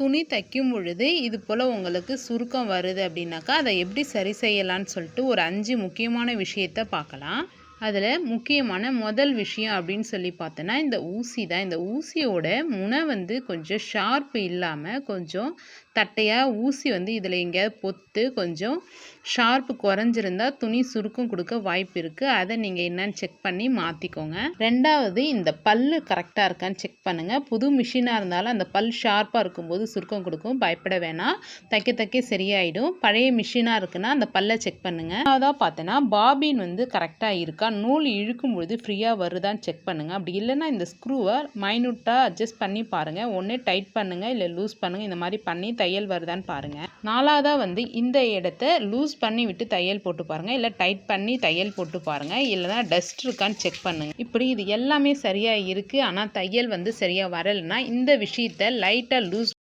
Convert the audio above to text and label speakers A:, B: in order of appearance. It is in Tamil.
A: துணி தைக்கும் பொழுது இது போல் உங்களுக்கு சுருக்கம் வருது அப்படின்னாக்கா அதை எப்படி சரி செய்யலான்னு சொல்லிட்டு ஒரு அஞ்சு முக்கியமான விஷயத்த பார்க்கலாம். அதில் முக்கியமான முதல் விஷயம் அப்படின்னு சொல்லி பார்த்தோன்னா இந்த ஊசி தான். இந்த ஊசியோட முனை வந்து கொஞ்சம் ஷார்ப் இல்லாமல் கொஞ்சம் தட்டையாக ஊசி வந்து இதில் எங்கேயாவது பொத்து கொஞ்சம் ஷார்ப்பு குறைஞ்சிருந்தா துணி சுருக்கம் கொடுக்க வாய்ப்பு இருக்குது அதை நீங்கள் என்னன்னு செக் பண்ணி மாற்றிக்கோங்க ரெண்டாவது இந்த பல்லு கரெக்டாக இருக்கான்னு செக் பண்ணுங்கள் புது மிஷினாக இருந்தாலும் அந்த பல் ஷார்ப்பாக இருக்கும்போது சுருக்கம் கொடுக்கும் பயப்பட வேணாம். தைக்க தைக்க சரியாயிடும். பழைய மிஷினாக இருக்குன்னா அந்த பல்லை செக் பண்ணுங்கள் அதான் பார்த்தோன்னா பாபின் வந்து கரெக்டாக இருக்கா நூல் இழுக்கும் பொழுது ஃப்ரீயாக வருதான்னு செக் பண்ணுங்கள் அப்படி இல்லைன்னா இந்த ஸ்க்ரூவை மைனூட்டாக அட்ஜஸ்ட் பண்ணி பாருங்கள் ஒன்றே டைட் பண்ணுங்கள் இல்லை லூஸ் பண்ணுங்கள் இந்த மாதிரி பண்ணி தையல் வருதான்னு பாருங்கள் நாலாவதாக வந்து இந்த இடத்த லூஸ் பண்ணி விட்டு தையல் போட்டு பாருங்கள் இல்லை டைட் பண்ணி தையல் போட்டு பாருங்கள் இல்லைனா டஸ்ட் இருக்கான்னு செக் பண்ணுங்கள் இப்படி இது எல்லாமே சரியாக இருக்குது ஆனால் தையல் வந்து சரியாக வரலைன்னா இந்த விஷயத்த லைட்டாக லூஸ்